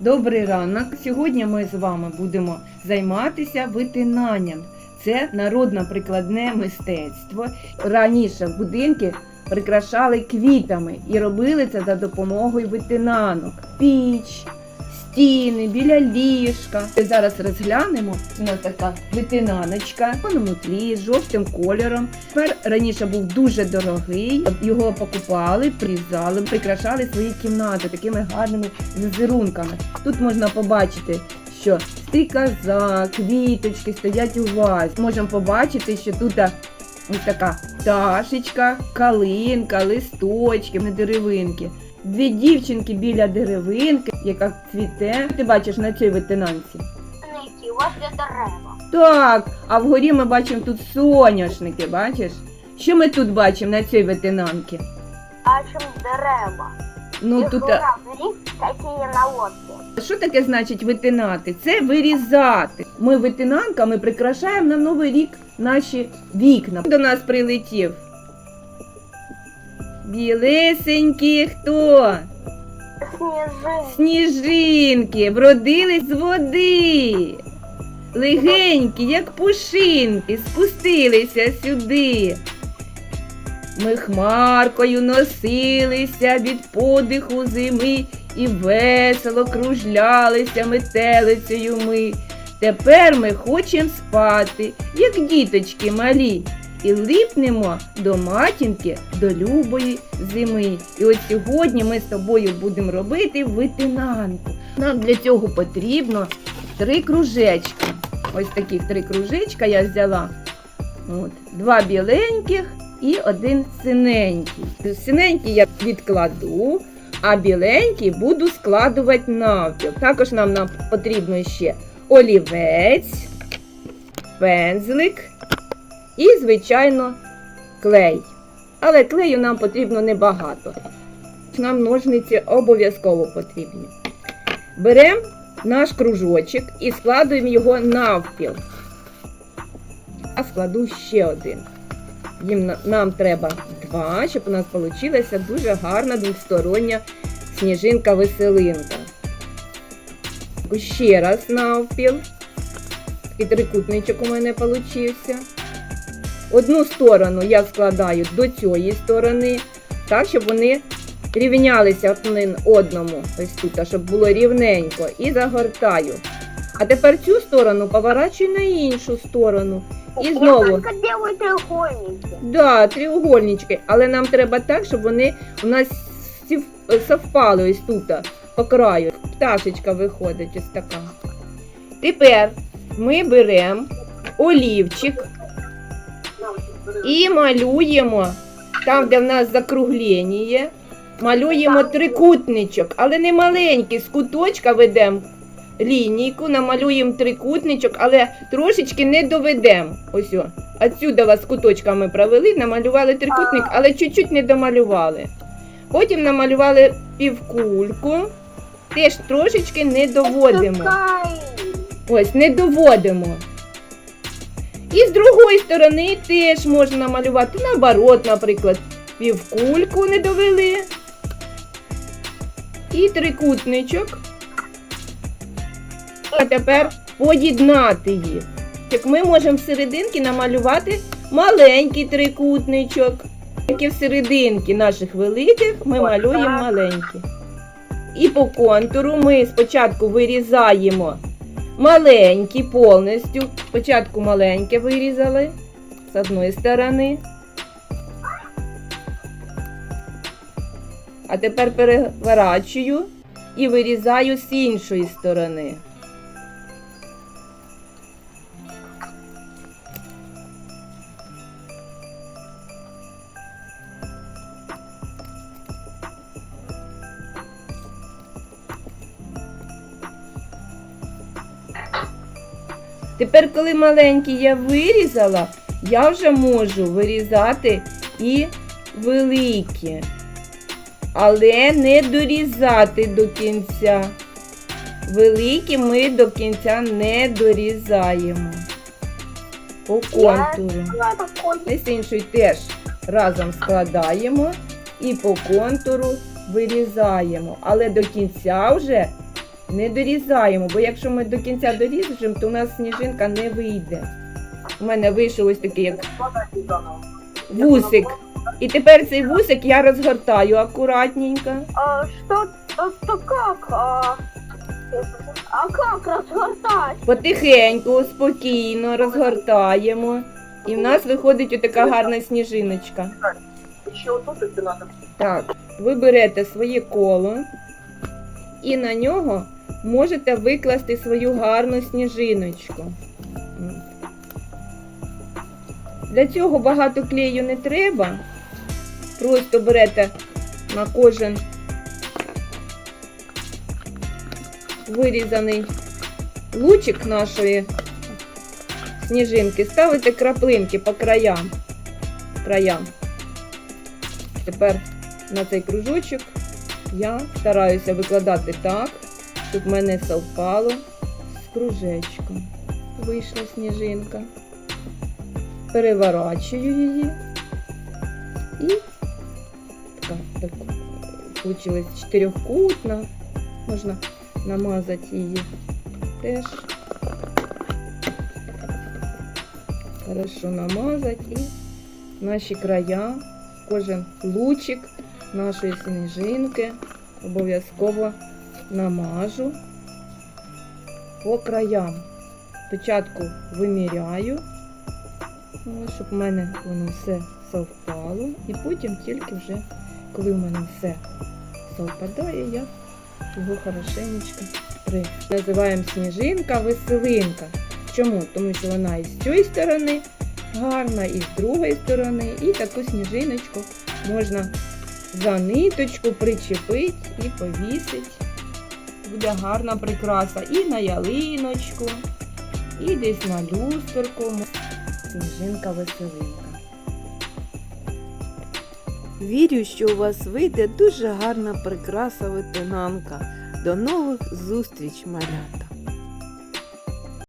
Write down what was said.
Добрий ранок. Сьогодні ми з вами будемо займатися витинанням. Це народно-прикладне мистецтво. Раніше будинки прикрашали квітами і робили це за допомогою витинанок. Піч, стіни, біля ліжка. Зараз розглянемо. У нас така витинаночка. Внутрі з жовтим кольором. Тепер раніше був дуже дорогий. Його покупали, призали, прикрашали свої кімнати такими гарними візерунками. Тут можна побачити, що стрікоза, квіточки стоять у вазі. Можемо побачити, що тут ось така пташечка, калинка, листочки, не деревинки. Дві дівчинки біля деревинки, яка цвіте. Ти бачиш на цій витинанці. Ники, возле дерева. Так, а вгорі ми бачимо тут соняшники, бачиш? Що ми тут бачимо на цій витинанці? Бачим дерева. Ну Їх тут а, такі на лодці. що таке значить витинати? Це вирізати. Ми витинанками прикрашаємо на новий рік наші вікна. До нас прилетів. Білесенькі хто? Сніжинки. Сніжинки вродились з води. Легенькі, як пушинки, спустилися сюди. Ми хмаркою носилися від подиху зими і весело кружлялися метелицею ми. Тепер ми хочемо спати, як діточки малі, і липнемо до матінки, до любої зими. І от сьогодні ми з тобою будемо робити витинанку. Нам для цього потрібно три кружечки. Ось таких три кружечка я взяла. От, два біленьких і один синенький. Синенький я відкладу, а біленький буду складувати навпіл. Також нам, нам потрібно ще олівець, пензлик і, звичайно, клей. Але клею нам потрібно небагато. Нам ножниці обов'язково потрібні. Беремо наш кружочок і складуємо його навпіл. А складу ще один. Їм нам треба два, щоб у нас вийшла дуже гарна двостороння сніжинка-веселинка. Ще раз навпіл. Такий трикутничок у мене получився. Одну сторону я складаю до цієї сторони, так, щоб вони рівнялися один одному. Ось тут, щоб було рівненько. І загортаю. А тепер цю сторону поворачую на іншу сторону. І знову. только. Да, треугольнички, але нам треба так, щоб вони у нас совпали ось тут, по краю. Пташечка виходить ось така. Тепер ми беремо олівчик і малюємо там, де в нас закруглення, малюємо трикутничок, але не маленький, з куточка ведемо лінійку, намалюємо трикутничок, але трошечки не доведемо. Ось о. Отсюди вас куточками провели, намалювали трикутник, але чуть-чуть не домалювали. Потім намалювали півкульку, теж трошечки не доводимо. Ось, не доводимо. І з другої сторони теж можна намалювати наоборот, наприклад, півкульку не довели. І трикутничок. А тепер поєднати їх. Як ми можемо всерединки намалювати маленький трикутничок. Тільки всерединки наших великих ми малюємо маленькі. І по контуру ми спочатку вирізаємо маленькі повністю. Спочатку маленьке вирізали з одної сторони. А тепер переворачую і вирізаю з іншої сторони. Тепер, коли маленькі я вирізала, я вже можу вирізати і великі. Але не дорізати до кінця. Великі ми до кінця не дорізаємо. По контуру. З іншою теж разом складаємо і по контуру вирізаємо. Але до кінця вже Не дорізаємо, бо якщо ми до кінця доріжемо, то у нас сніжинка не вийде. У мене вийшов ось такий як вусик. І тепер цей вусик я розгортаю акуратненько. А а, то как? А, а как разгортать? Потихеньку, спокійно розгортаємо. І в нас виходить отака гарна сніжиночка. Еще вот тут это надо. Так, ви берете своє коло і на нього можете викласти свою гарну сніжиночку. Для цього багато клею не треба. Просто берете на кожен вирізаний лучик нашої сніжинки, ставите краплинки по краям. краям. Тепер на цей кружочок я стараюся викладати так, щоб в мене совпало з кружечком. Вийшла сніжинка. Переворачую її. І така, так вийшла чотирьохкутна. Можна намазати її теж. Хорошо намазати і наші края кожен лучик нашої сніжинки обов'язково намажу по краям. Спочатку виміряю, щоб в мене воно все совпало, і потім тільки вже, коли в мене все совпадає, я його хорошенечко при. Називаємо сніжинка веселинка. Чому? Тому що вона і з цієї сторони гарна, і з другої сторони, і таку сніжиночку можна за ниточку причепити і повісити. Буде гарна прикраса і на ялиночку, і десь на люстерку. Сніжинка веселинка. Вірю, що у вас вийде дуже гарна прикраса ветенанка. До нових зустріч, малята!